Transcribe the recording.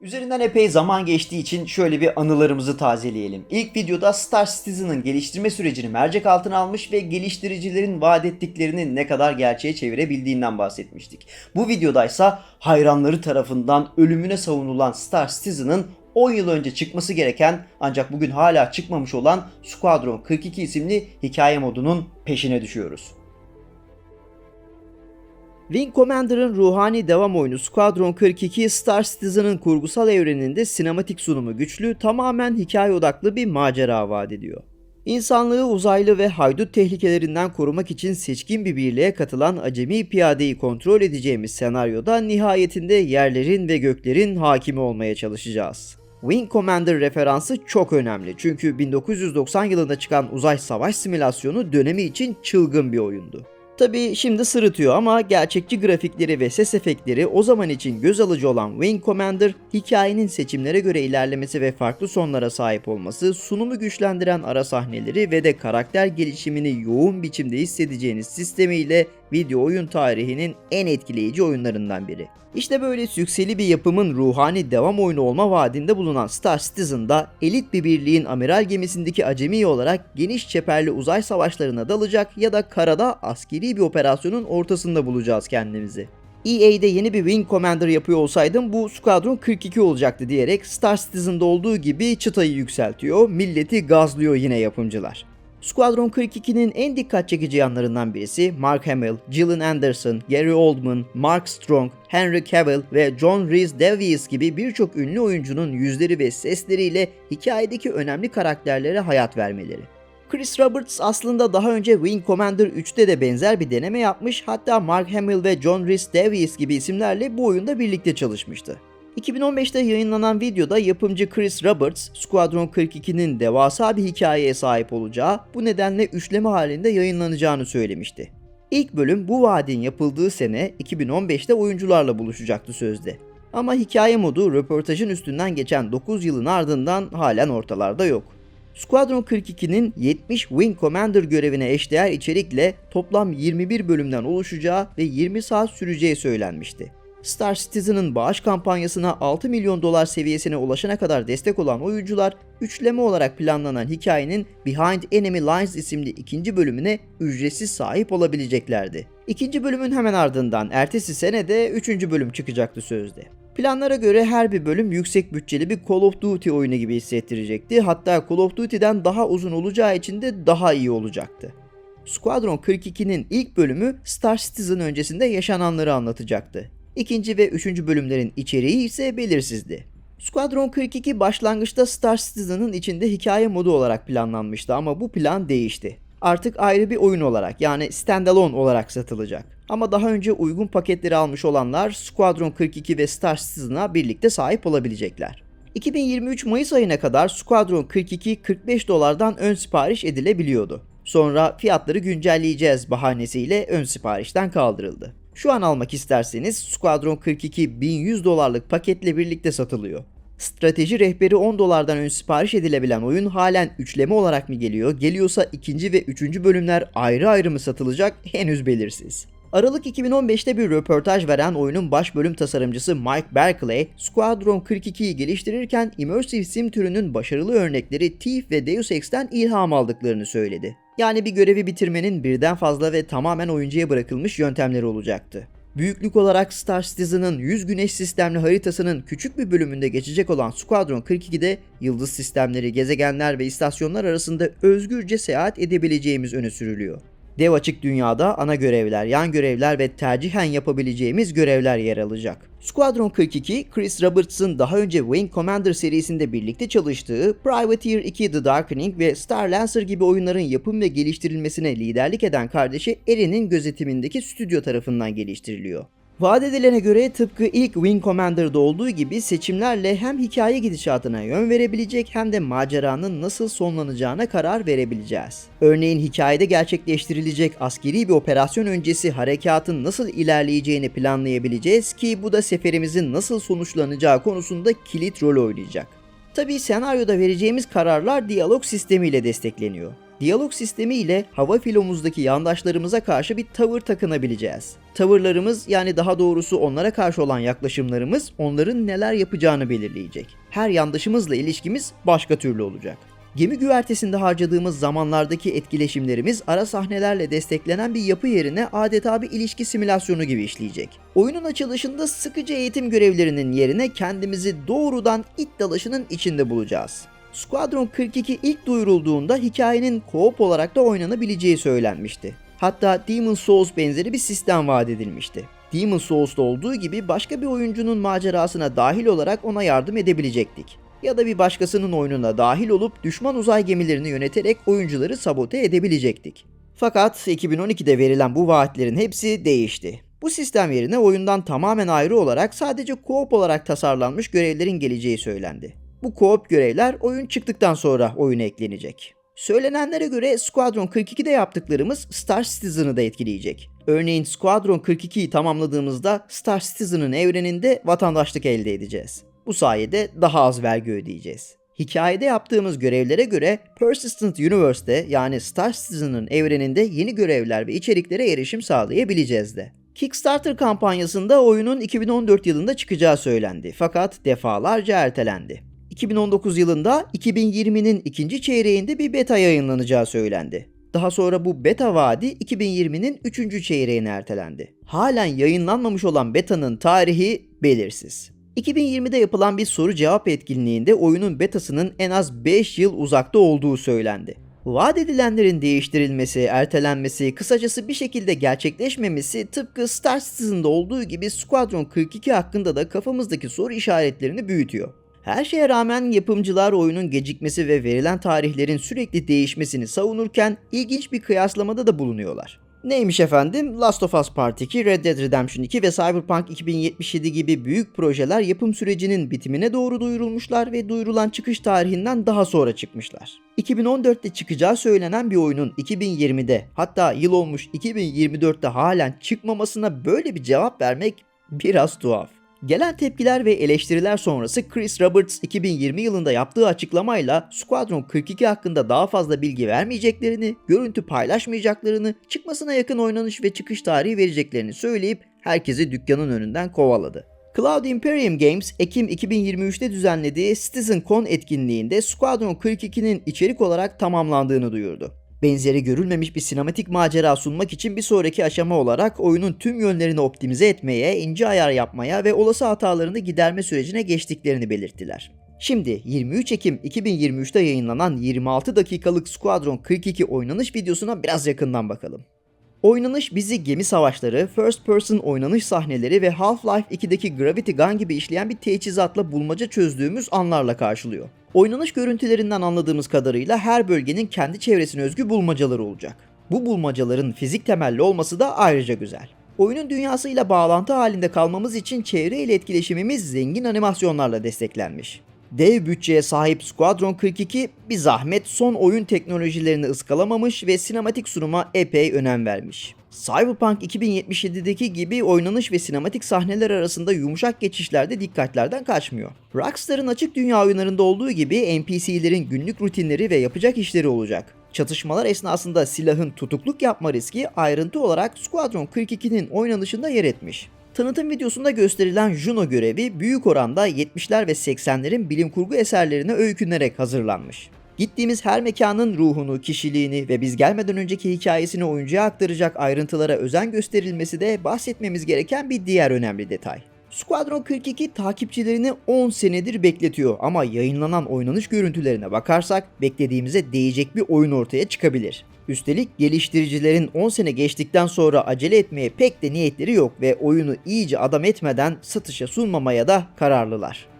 Üzerinden epey zaman geçtiği için şöyle bir anılarımızı tazeleyelim. İlk videoda Star Citizen'ın geliştirme sürecini mercek altına almış ve geliştiricilerin vaat ettiklerini ne kadar gerçeğe çevirebildiğinden bahsetmiştik. Bu videodaysa hayranları tarafından ölümüne savunulan Star Citizen'ın 10 yıl önce çıkması gereken ancak bugün hala çıkmamış olan Squadron 42 isimli hikaye modunun peşine düşüyoruz. Wing Commander'ın ruhani devam oyunu Squadron 42 Star Citizen'ın kurgusal evreninde sinematik sunumu güçlü, tamamen hikaye odaklı bir macera vaat ediyor. İnsanlığı uzaylı ve haydut tehlikelerinden korumak için seçkin bir birliğe katılan acemi piyadeyi kontrol edeceğimiz senaryoda nihayetinde yerlerin ve göklerin hakimi olmaya çalışacağız. Wing Commander referansı çok önemli çünkü 1990 yılında çıkan uzay savaş simülasyonu dönemi için çılgın bir oyundu. Tabi şimdi sırıtıyor ama gerçekçi grafikleri ve ses efektleri o zaman için göz alıcı olan Wing Commander, hikayenin seçimlere göre ilerlemesi ve farklı sonlara sahip olması, sunumu güçlendiren ara sahneleri ve de karakter gelişimini yoğun biçimde hissedeceğiniz sistemiyle video oyun tarihinin en etkileyici oyunlarından biri. İşte böyle sükseli bir yapımın ruhani devam oyunu olma vaadinde bulunan Star Citizen'da elit bir birliğin amiral gemisindeki acemi olarak geniş çeperli uzay savaşlarına dalacak ya da karada askeri bir operasyonun ortasında bulacağız kendimizi. EA'de yeni bir Wing Commander yapıyor olsaydım bu Squadron 42 olacaktı diyerek Star Citizen'da olduğu gibi çıtayı yükseltiyor, milleti gazlıyor yine yapımcılar. Squadron 42'nin en dikkat çekici yanlarından birisi Mark Hamill, Gillian Anderson, Gary Oldman, Mark Strong, Henry Cavill ve John Rhys Davies gibi birçok ünlü oyuncunun yüzleri ve sesleriyle hikayedeki önemli karakterlere hayat vermeleri. Chris Roberts aslında daha önce Wing Commander 3'te de benzer bir deneme yapmış hatta Mark Hamill ve John Rhys Davies gibi isimlerle bu oyunda birlikte çalışmıştı. 2015'te yayınlanan videoda yapımcı Chris Roberts, Squadron 42'nin devasa bir hikayeye sahip olacağı, bu nedenle üçleme halinde yayınlanacağını söylemişti. İlk bölüm bu vaadin yapıldığı sene 2015'te oyuncularla buluşacaktı sözde. Ama hikaye modu röportajın üstünden geçen 9 yılın ardından halen ortalarda yok. Squadron 42'nin 70 Wing Commander görevine eşdeğer içerikle toplam 21 bölümden oluşacağı ve 20 saat süreceği söylenmişti. Star Citizen'ın bağış kampanyasına 6 milyon dolar seviyesine ulaşana kadar destek olan oyuncular, üçleme olarak planlanan hikayenin Behind Enemy Lines isimli ikinci bölümüne ücretsiz sahip olabileceklerdi. İkinci bölümün hemen ardından ertesi sene de üçüncü bölüm çıkacaktı sözde. Planlara göre her bir bölüm yüksek bütçeli bir Call of Duty oyunu gibi hissettirecekti. Hatta Call of Duty'den daha uzun olacağı için de daha iyi olacaktı. Squadron 42'nin ilk bölümü Star Citizen öncesinde yaşananları anlatacaktı. İkinci ve üçüncü bölümlerin içeriği ise belirsizdi. Squadron 42 başlangıçta Star Citizen'ın içinde hikaye modu olarak planlanmıştı ama bu plan değişti. Artık ayrı bir oyun olarak yani standalone olarak satılacak. Ama daha önce uygun paketleri almış olanlar Squadron 42 ve Star Citizen'a birlikte sahip olabilecekler. 2023 Mayıs ayına kadar Squadron 42 45 dolardan ön sipariş edilebiliyordu. Sonra fiyatları güncelleyeceğiz bahanesiyle ön siparişten kaldırıldı. Şu an almak isterseniz Squadron 42 1100 dolarlık paketle birlikte satılıyor. Strateji rehberi 10 dolardan ön sipariş edilebilen oyun halen üçleme olarak mı geliyor? Geliyorsa ikinci ve üçüncü bölümler ayrı ayrı mı satılacak? Henüz belirsiz. Aralık 2015'te bir röportaj veren oyunun baş bölüm tasarımcısı Mike Berkeley, Squadron 42'yi geliştirirken immersive sim türünün başarılı örnekleri Thief ve Deus Ex'ten ilham aldıklarını söyledi. Yani bir görevi bitirmenin birden fazla ve tamamen oyuncuya bırakılmış yöntemleri olacaktı. Büyüklük olarak Star Citizen'ın 100 güneş sistemli haritasının küçük bir bölümünde geçecek olan Squadron 42'de yıldız sistemleri, gezegenler ve istasyonlar arasında özgürce seyahat edebileceğimiz öne sürülüyor. Dev açık dünyada ana görevler, yan görevler ve tercihen yapabileceğimiz görevler yer alacak. Squadron 42, Chris Roberts'ın daha önce Wing Commander serisinde birlikte çalıştığı Privateer 2 The Darkening ve Star Lancer gibi oyunların yapım ve geliştirilmesine liderlik eden kardeşi Erin'in gözetimindeki stüdyo tarafından geliştiriliyor. Vaat edilene göre tıpkı ilk Wing Commander'da olduğu gibi seçimlerle hem hikaye gidişatına yön verebilecek hem de maceranın nasıl sonlanacağına karar verebileceğiz. Örneğin hikayede gerçekleştirilecek askeri bir operasyon öncesi harekatın nasıl ilerleyeceğini planlayabileceğiz ki bu da seferimizin nasıl sonuçlanacağı konusunda kilit rol oynayacak. Tabi senaryoda vereceğimiz kararlar diyalog sistemiyle destekleniyor. Diyalog sistemi ile hava filomuzdaki yandaşlarımıza karşı bir tavır takınabileceğiz. Tavırlarımız yani daha doğrusu onlara karşı olan yaklaşımlarımız onların neler yapacağını belirleyecek. Her yandaşımızla ilişkimiz başka türlü olacak. Gemi güvertesinde harcadığımız zamanlardaki etkileşimlerimiz ara sahnelerle desteklenen bir yapı yerine adeta bir ilişki simülasyonu gibi işleyecek. Oyunun açılışında sıkıcı eğitim görevlerinin yerine kendimizi doğrudan it dalaşının içinde bulacağız. Squadron 42 ilk duyurulduğunda hikayenin co-op olarak da oynanabileceği söylenmişti. Hatta Demon Souls benzeri bir sistem vaat edilmişti. Demon Souls'ta olduğu gibi başka bir oyuncunun macerasına dahil olarak ona yardım edebilecektik. Ya da bir başkasının oyununa dahil olup düşman uzay gemilerini yöneterek oyuncuları sabote edebilecektik. Fakat 2012'de verilen bu vaatlerin hepsi değişti. Bu sistem yerine oyundan tamamen ayrı olarak sadece co-op olarak tasarlanmış görevlerin geleceği söylendi. Bu co-op görevler oyun çıktıktan sonra oyuna eklenecek. Söylenenlere göre Squadron 42'de yaptıklarımız Star Citizen'ı da etkileyecek. Örneğin Squadron 42'yi tamamladığımızda Star Citizen'ın evreninde vatandaşlık elde edeceğiz. Bu sayede daha az vergi ödeyeceğiz. Hikayede yaptığımız görevlere göre Persistent Universe'de yani Star Citizen'ın evreninde yeni görevler ve içeriklere erişim sağlayabileceğiz de. Kickstarter kampanyasında oyunun 2014 yılında çıkacağı söylendi fakat defalarca ertelendi. 2019 yılında 2020'nin ikinci çeyreğinde bir beta yayınlanacağı söylendi. Daha sonra bu beta vaadi 2020'nin 3. çeyreğine ertelendi. Halen yayınlanmamış olan betanın tarihi belirsiz. 2020'de yapılan bir soru cevap etkinliğinde oyunun betasının en az 5 yıl uzakta olduğu söylendi. Vaat edilenlerin değiştirilmesi, ertelenmesi, kısacası bir şekilde gerçekleşmemesi tıpkı Star Citizen'da olduğu gibi Squadron 42 hakkında da kafamızdaki soru işaretlerini büyütüyor. Her şeye rağmen yapımcılar oyunun gecikmesi ve verilen tarihlerin sürekli değişmesini savunurken ilginç bir kıyaslamada da bulunuyorlar. Neymiş efendim? Last of Us Part 2, Red Dead Redemption 2 ve Cyberpunk 2077 gibi büyük projeler yapım sürecinin bitimine doğru duyurulmuşlar ve duyurulan çıkış tarihinden daha sonra çıkmışlar. 2014'te çıkacağı söylenen bir oyunun 2020'de hatta yıl olmuş 2024'te halen çıkmamasına böyle bir cevap vermek biraz tuhaf. Gelen tepkiler ve eleştiriler sonrası Chris Roberts 2020 yılında yaptığı açıklamayla Squadron 42 hakkında daha fazla bilgi vermeyeceklerini, görüntü paylaşmayacaklarını, çıkmasına yakın oynanış ve çıkış tarihi vereceklerini söyleyip herkesi dükkanın önünden kovaladı. Cloud Imperium Games, Ekim 2023'te düzenlediği CitizenCon etkinliğinde Squadron 42'nin içerik olarak tamamlandığını duyurdu. Benzeri görülmemiş bir sinematik macera sunmak için bir sonraki aşama olarak oyunun tüm yönlerini optimize etmeye, ince ayar yapmaya ve olası hatalarını giderme sürecine geçtiklerini belirttiler. Şimdi 23 Ekim 2023'te yayınlanan 26 dakikalık Squadron 42 oynanış videosuna biraz yakından bakalım. Oynanış bizi gemi savaşları, first person oynanış sahneleri ve Half-Life 2'deki Gravity Gun gibi işleyen bir teçhizatla bulmaca çözdüğümüz anlarla karşılıyor. Oynanış görüntülerinden anladığımız kadarıyla her bölgenin kendi çevresine özgü bulmacaları olacak. Bu bulmacaların fizik temelli olması da ayrıca güzel. Oyunun dünyasıyla bağlantı halinde kalmamız için çevre ile etkileşimimiz zengin animasyonlarla desteklenmiş. Dev bütçeye sahip Squadron 42 bir zahmet son oyun teknolojilerini ıskalamamış ve sinematik sunuma epey önem vermiş. Cyberpunk 2077'deki gibi oynanış ve sinematik sahneler arasında yumuşak geçişlerde dikkatlerden kaçmıyor. Rockstar'ın açık dünya oyunlarında olduğu gibi NPC'lerin günlük rutinleri ve yapacak işleri olacak. Çatışmalar esnasında silahın tutukluk yapma riski ayrıntı olarak Squadron 42'nin oynanışında yer etmiş. Tanıtım videosunda gösterilen Juno görevi büyük oranda 70'ler ve 80'lerin bilim kurgu eserlerine öykünerek hazırlanmış. Gittiğimiz her mekanın ruhunu, kişiliğini ve biz gelmeden önceki hikayesini oyuncuya aktaracak ayrıntılara özen gösterilmesi de bahsetmemiz gereken bir diğer önemli detay. Squadron 42 takipçilerini 10 senedir bekletiyor ama yayınlanan oynanış görüntülerine bakarsak beklediğimize değecek bir oyun ortaya çıkabilir. Üstelik geliştiricilerin 10 sene geçtikten sonra acele etmeye pek de niyetleri yok ve oyunu iyice adam etmeden satışa sunmamaya da kararlılar.